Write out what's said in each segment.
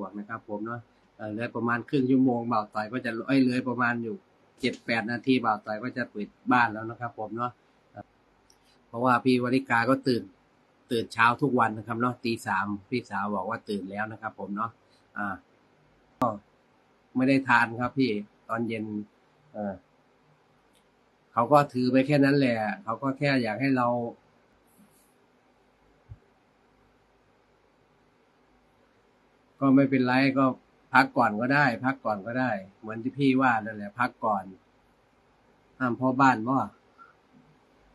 วกนะครับ ผมเนาะเหลือประมาณครึ่งชั่วโมงบ่าวต่อยก็จะเอ้ยเลือประมาณอยู่เจ็ดแปดนาทีบ่าวต่อยก็จะปิดบ้านแล้วนะครับ ผมเนาะเอ่อเพราะว่าพี่วริกาก็ตื่น ตื่นเช้าทุกวันนะครับเนาะตีสามพี่สาวบอกว่าตื่นแล้วนะครับ ผมเนาะอ่าก็ไม่ได้ทานครับ พี่ตอนเย็น เออเขาก็ถือไปแค่นั้นแหละ เขาก็แค่อยากให้เรา ก็ไม่เป็นไรก็พักก่อนก็ได้ พักก่อนก็ได้ เหมือนที่พี่ว่านั่นแหละ พักก่อน ห้ามพ่อบ้านบ่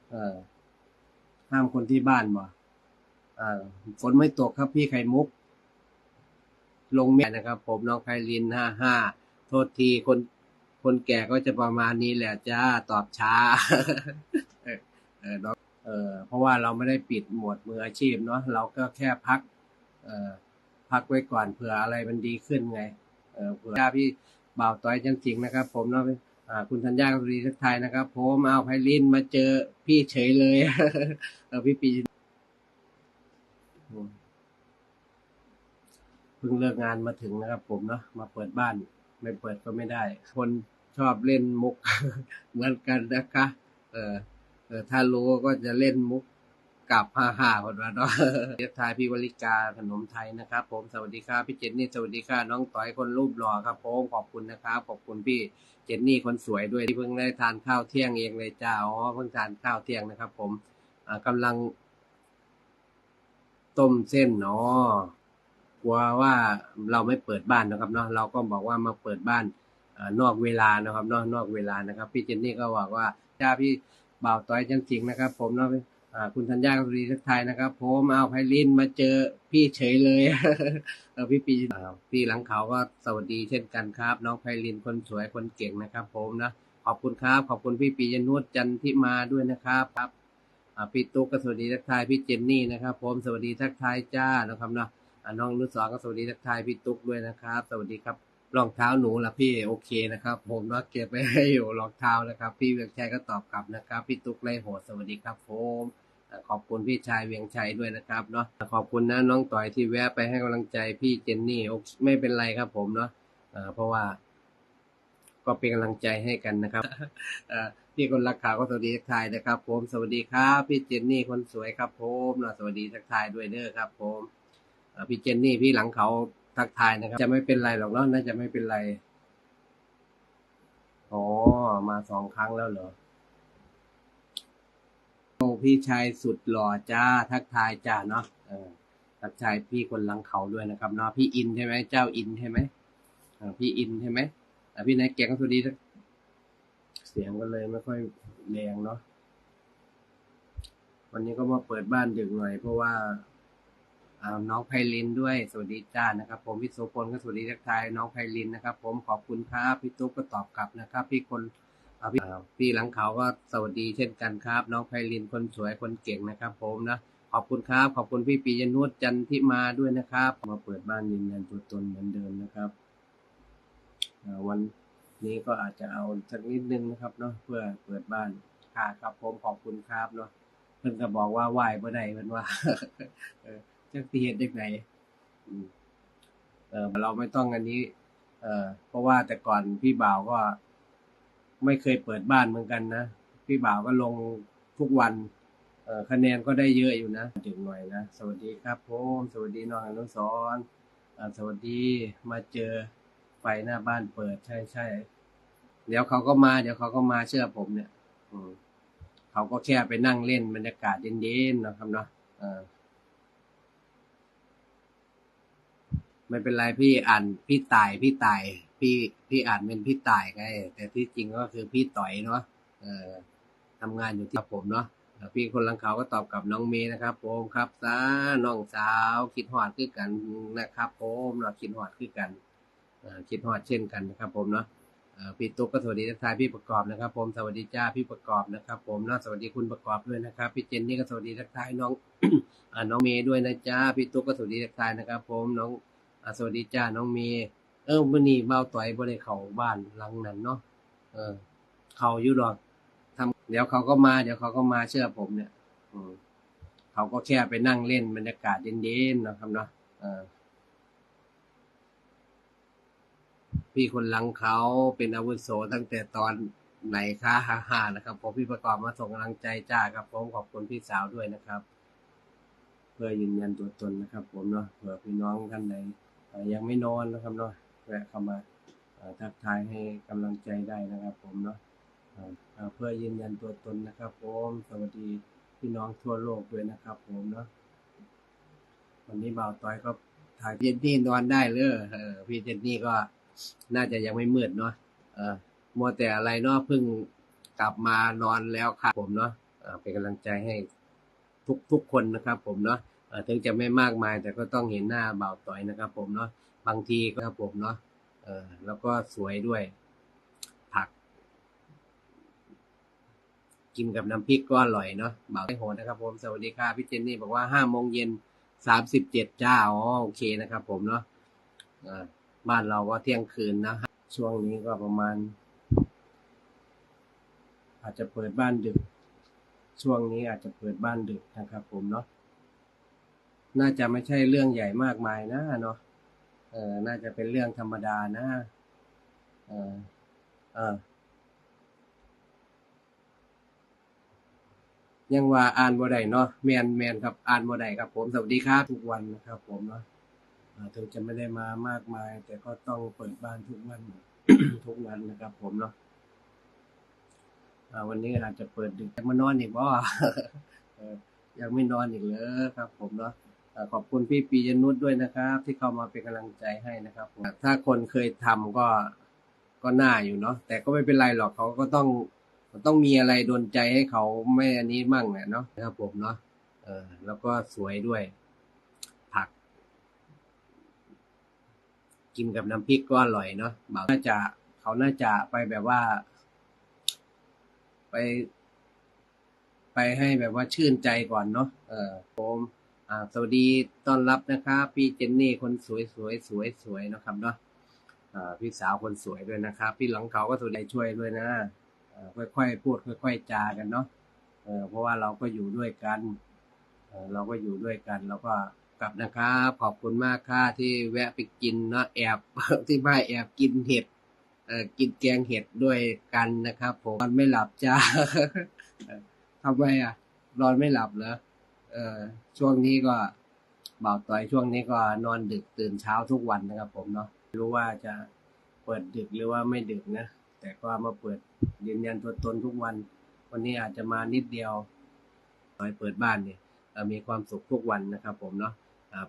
เออ ห้ามคนที่บ้านบ่เออฝนไม่ตกครับพี่ไข่มุก ลงเมียนะครับ ผมน้องไพลินห้าห้าโทษทีคน คนแก่ก็จะประมาณนี้แหละจ้าตอบช้า เออเออเออ เพราะว่าเราไม่ได้ปิดหมวดมืออาชีพเนาะเราก็แค่พัก เออ พักไว้ก่อนเผื่ออะไรมันดีขึ้นไงเออเผื่อพี่บ่าวต้อยจังจริงนะครับ ผมเนาะคุณธัญญากับรีทักทายนะครับผมเอาไพลินมาเจอพี่เฉยเลยเออพี่ปีเพิ่งเลิกงานมาถึงนะครับ ผมเนาะมาเปิดบ้าน ไม่เปิดก็ไม่ได้ คนชอบเล่นมุกเหมือนกันนะคะ เออเออถ้ารู้ก็จะเล่นมุก กลับฮ่าฮ่าคนละเนาะเรียกทายพี่วริกาขนมไทยนะครับผมสวัสดีครับพี่เจนนี่สวัสดีค่ะน้องต่อยคนรูปหล่อครับผมขอบคุณนะครับขอบคุณพี่เจนนี่คนสวยด้วยที่เพิ่งได้ทานข้าวเที่ยงเองเลยจ้าอ๋อเพิ่งทานข้าวเที่ยงนะครับ ผมอ่ากำลัง ต้มเส้นเนาะกลัวว่าเราไม่เปิดบ้านนะครับเนาะเราก็บอกว่ามาเปิดบ้านอนอกเวลานะครับเนาะนอกเวลานะครับ พี่เจนนี่ก็บอกว่าจ้าพี่บ่าวต้อยจังจริงนะครับ ผมเนาะ คุณธัญญากับรีทักทายนะครับผมเอาไพลินมาเจอพี่เฉยเลยเออพี่ปีอ่าพี่หลังเขาก็สวัสดีเช่นกันครับ น้องไพลินคนสวยคนเก่งนะครับ ผมนะขอบคุณครับ ขอบคุณพี่ปียนุชจันทิมาด้วยนะครับครับพี่ตุ๊กก็สวัสดีทักทายพี่เจนนี่นะครับ ผมสวัสดีทักทายจ้านะครับเนาะอ่าน้องนุสรก็สวัสดีทักทายพี่ตุ๊กด้วยนะครับ สวัสดีครับ รองเท้าหนูล่ะพี่โอเคนะครับ ผมนาะเก็บไว้ให้อยู่รองเท้านะครับ พี่เวียงชัยก็ตอบกลับนะครับ พี่ตุ๊กไล่โหดสวัสดีครับผมขอบคุณพี่ชายเวียงชัยด้วยนะครับเนาะขอบคุณนะน้องต่อยที่แวะไปให้กำลังใจพี่เจนนี่ไม่เป็นไรครับผมเนาะเพราะว่า ก็เป็นกำลังใจให้กันนะครับพี่คนรักข่าวก็สวัสดีทักทายนะครับ ผมสวัสดีครับพี่เจนนี่คนสวยครับผมเนาะสวัสดีทักทายด้วยเด้อครับ ผมพี่เจนนี่พี่หลังเขา ทักทายนะครับ จะไม่เป็นไรหรอกเนาะน่าจะไม่เป็นไรอ๋อมาสองครั้งแล้วเหรอโอ้พี่ชายสุดหล่อจ้า ทักทายจ้าเนาะเออทักทายพี่คนหลังเขาด้วยนะครับเนาะพี่อินใช่ไหมเจ้าอินใช่ไหมเออพี่อินใช่ไหมอะพี่นายแกงสวัสดีเสียงก็เลยไม่ค่อยแรงเนาะวันนี้ก็มาเปิดบ้านดึกหน่อยเพราะว่า น้องไพลินด้วยสวัสดีจ้านะครับ ผมพี่โสพลก็สวัสดีทักทายน้องไพลินนะครับ ผมขอบคุณครับพี่ตุ๊กก็ตอบกลับนะครับ พี่คนพี่พี่หลังเขาก็สวัสดีเช่นกันครับ น้องไพลินคนสวยคนเก่งนะครับ ผมนะขอบคุณครับ ขอบคุณพี่ปียนุชจันทิมาด้วยนะครับ มาเปิดบ้านยืนยันตัวตนเหมือนเดิมนะครับวันนี้ก็อาจจะเอาสักนิดนึงนะครับเนาะเพื่อเปิดบ้านค่ะครับผมขอบคุณครับเนาะเพิ่นก็บอกว่าไหวบ่อได้เพิ่นว่า จักสิเฮ็ดจังไดอืมเออเราไม่ต้องอันนี้ เออเพราะว่าแต่ก่อนพี่บ่าวก็ ไม่เคยเปิดบ้านเหมือนกันนะพี่บ่าวก็ลงทุกวันเออคะแนนก็ได้เยอะอยู่นะถึงหน่อยนะสวัสดีครับผมสวัสดีน้องอนุสรณ์อ่าสวัสดีมาเจอไฟหน้าบ้านเปิดใช่ใช่เดี๋ยวเขาก็มา เดี๋ยวเขาก็มาเชื่อผมเนี่ย อืมเขาก็แค่ไปนั่งเล่นบรรยากาศเย็นๆนะครับเนาะเออ ไม่เป็นไรพี่อ่านพี่ตายพี่ตาย พี่พี่อ่านเป็นพี่ตายไงแต่ที่จริงก็คือพี่ต่อยเนาะเออทำงานอยู่ที่ผมเนาะพี่คนลังเขาก็ตอบกับน้องเมย์นะครับผมครับซาน้องสาวคิดหอดคือกันนะครับผมเนาะคิดหอดคือกันเอ่อคิดฮอดเช่นกันนะครับ ผมเนาะเอ่อพี่ตุ๊กก็สวัสดีทักทายพี่ประกอบนะครับ ผมสวัสดีจ้าพี่ประกอบนะครับ ผมเนาะสวัสดีคุณประกอบด้วยนะครับ พี่เจนนี่ก็สวัสดีทักทายน้องอ่าน้องเมย์ด้วยนะจ้าพี่ตุ๊กก็สวัสดีทักทายนะครับ ผมน้อง อ่าสวัสดีจ้าน้องเมย์เออวันนี้เบาต่อยบ่ได้เข้าบ้านหลังนั้นเนาะเออ เขาอยู่ดอกทำเดี๋ยวเขาก็มา เดี๋ยวเขาก็มาเชื่อผมเนี่ย อืมเขาก็แค่ไปนั่งเล่นบรรยากาศเย็นๆนะครับเนาะเออพี่คนหลังเขาเป็นอาวุโสตั้งแต่ตอนไหนคะฮ่าฮ่านะครับผมพี่ประกอบมาส่งกำลังใจจ้าครับผมขอบคุณพี่สาวด้วยนะครับ เพื่อยืนยันตัวตนนะครับ ผมเนาะเผื่อพี่น้องท่านไหน ยังไม่นอนนะครับเนาะแวะเข้ามาทักทายให้กำลังใจได้นะครับ ผมเนาะเอ่อเพื่อยืนยันตัวตนนะครับ ผมสวัสดีพี่น้องทั่วโลกด้วยนะครับ ผมเนาะวันนี้บ่าวต้อยก็ถ่ายเจนนี่นอนได้เลยเออพี่เจนนี่ก็น่าจะยังไม่มืดเนาะเออมัวแต่อะไรเนาะเพิ่งกลับมานอนแล้วครับผมเนาะเอ่อเป็นกำลังใจให้ทุกทุกคนนะครับ ผมเนาะ ถึงจะไม่มากมาย แต่ก็ต้องเห็นหน้าเบาต่อยนะครับ ผมเนาะบางทีก็ครับผมเนาะเออแล้วก็สวยด้วย ผัก กินกับน้ำพริกก็อร่อยเนาะเบาได้โหดนะครับ ผมสวัสดีค่ะพี่เจนนี่บอกว่าห้าโมงเย็นสามสิบเจ็ดจ้าอ๋อโอเคนะครับ ผมเนาะบ้านเราก็เที่ยงคืนนะช่วงนี้ก็ประมาณ อาจจะเปิดบ้านดึก ช่วงนี้อาจจะเปิดบ้านดึกนะครับ ผมเนาะ น่าจะไม่ใช่เรื่องใหญ่มากมายนะเนาะเออน่าจะเป็นเรื่องธรรมดานะเออเออยังว่าอ่านบ่ได้เนาะแมนแมนครับอ่านบ่ได้ครับ ผมสวัสดีครับทุกวันนะครับ ผมเนาะถึงจะไม่ได้มามากมาย แต่ก็ต้องเปิดบ้านทุกวันทุกวันนะครับ ผมเนาะวันนี้อาจจะเปิดดึกมานอนอีกบ่ยังไม่นอนอีกเลยครับ ผมเนาะ ขอบคุณพี่ปียนุชด้วยนะครับ ที่เข้ามาเป็นกำลังใจให้นะครับถ้าคนเคยทำก็ก็น่าอยู่เนาะแต่ก็ไม่เป็นไรหรอกเขาก็ต้องต้องมีอะไรโดนใจให้เขาไม่อันนี้มั่งแหละเนาะนะครับผมเนาะเออแล้วก็สวยด้วย ผัก กินกับน้ำพริกก็อร่อยเนาะบาวน่าจะเขาน่าจะไปแบบว่า ไป ไปให้แบบว่าชื่นใจก่อนเนาะเออผม สวัสดีต้อนรับนะครับพี่เจนนี่คนสวยสวยสวยสวยนะครับเนาะพี่สาวคนสวยด้วยนะครับ พี่หลังเขาก็สนใจช่วยด้วยนะค่อยๆพูดค่อย ๆ จากันเนาะเพราะว่าเราก็อยู่ด้วยกันเราก็อยู่ด้วยกันแล้วก็กลับนะครับขอบคุณมากค่ะที่แวะไปกินเนาะแอบที่บ้านแอบกินเห็ดกินแกงเห็ดด้วยกันนะครับ ผมนอนไม่หลับจ้าทำไมอะนอนไม่หลับเหรอ เออช่วงนี้ก็บ่าวต่อยช่วงนี้ก็นอนดึกตื่นเช้าทุกวันนะครับ ผมเนาะรู้ว่าจะเปิดดึกหรือว่าไม่ดึกนะแต่ก็มาเปิดยืนยันตัวตนทุกวัน วันนี้อาจจะมานิดเดียวต่อยเปิดบ้านเนี่ยมีความสุขทุกวันนะครับ ผมเนาะ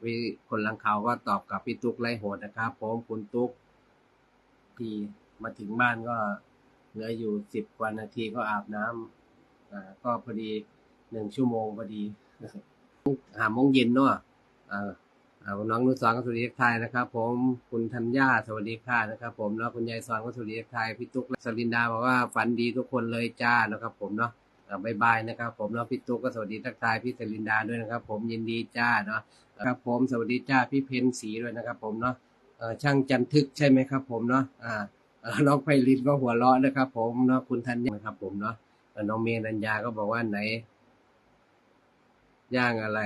พี่คนลังเขาก็ตอบกับพี่ตุ๊กไล่โหดนะครับ ผมคุณตุ๊กที่มาถึงบ้านก็เหลืออยู่สิบกว่านาทีก็อาบน้ำอ่าก็พอดีหนึ่งชั่วโมงพอดี หาโมงเย็นเนาะอ่าน้องนุสรก็สวัสดีทักทายนะครับ ผมคุณธัญญาสวัสดีค่ะนะครับ ผมแล้วคุณยายสอนก็สวัสดีทักทายพี่ตุ๊กและสลินดาบอกว่าฝันดีทุกคนเลยจ้านะครับ ผมเนาะอ่าบายบายนะครับ ผมแล้วพี่ตุ๊กก็สวัสดีทักทายพี่สลินดาด้วยนะครับ ผมยินดีจ้าเนาะครับ ผมสวัสดีจ้าพี่เพนสีด้วยนะครับ ผมเนาะช่างจันทึกใช่ไหมครับ ผมเนาะอ่าน้องไพลินก็หัวเราะนะครับ ผมเนาะคุณธัญญาครับ ผมเนาะน้องเมนัญญาก็บอกว่าไหน ย่างอะไร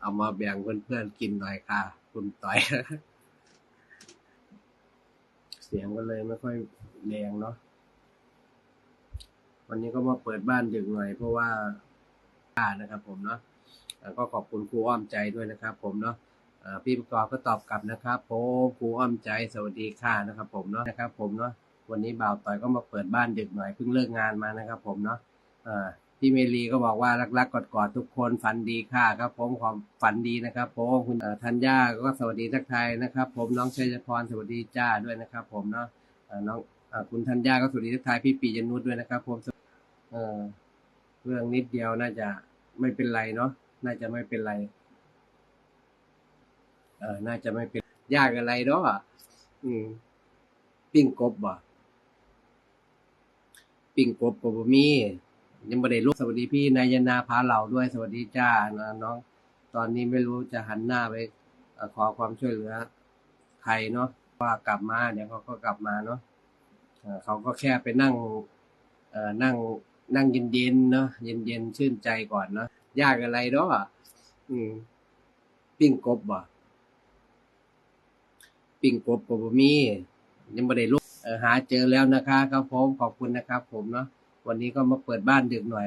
เอามาแบ่งเพื่อนๆกินหน่อยค่ะ คุณต่อย เสียงก็เลยไม่ค่อยแรงเนาะวันนี้ก็มาเปิดบ้านดึกหน่อย เพราะว่าอ่านะครับ ผมเนาะก็ขอบคุณครูอ้อมใจด้วยนะครับ ผมเนาะพี่ประกอบก็ตอบกลับนะครับผมครูอ้อมใจสวัสดีค่ะนะครับ ผมเนาะนะครับ ผมเนาะวันนี้บ่าวต่อยก็มาเปิดบ้านดึกหน่อยเพิ่งเลิกงานมานะครับ ผมเนาะ พี่เมลีก็บอกว่ารักๆกอดๆทุกคนฝันดีค่ะครับ ผมความฝันดีนะครับผมคุณธัญญาก็สวัสดีทักทายนะครับ ผมน้องชัยพรสวัสดีจ้าด้วยนะครับ ผมเนาะน้องคุณธัญญาก็สวัสดีทักทายพี่ปียนุชด้วยนะครับ ผมเออเรื่องนิดเดียวน่าจะไม่เป็นไรเนาะน่าจะไม่เป็นไรเออน่าจะไม่เป็นยากอะไรเนาะอืม ปิ้งกบบ่ปิ้งกบกบมี ยังไม่ได้ลุกสวัสดีพี่นายนาพาเหล่าด้วยสวัสดีจ้าน้อง ตอนนี้ไม่รู้จะหันหน้าไปขอความช่วยเหลือใครเนาะว่ากลับมาเดี๋ยวเขาก็กลับมาเนาะเขาก็แค่ไปนั่งนั่งนั่งเย็นเย็นเนาะเย็นเย็นชื่นใจก่อนเนาะยากอะไรเนาะปิ้งกบบ่ปิ้งกบกบมียังไม่ได้ลุกหาเจอแล้วนะคะ ครับผมขอบคุณนะครับผมเนาะ วันนี้ก็มาเปิดบ้านดึกหน่อย